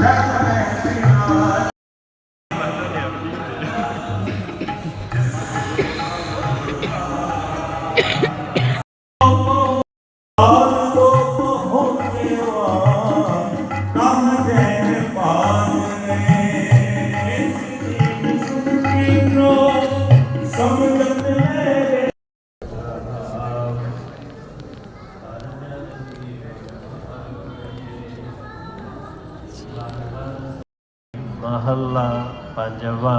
Oh, ਮਹੱਲਾ ਪੰਜਵਾ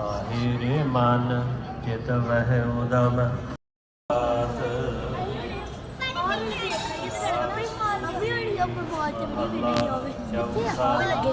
ਆਹੇ ਰੇ ਮਨ ਚਿਤ ਵਹਿ ਉਦਮ। ਅੱਲਾ ਚੌਸਾ ਲੱਗੇ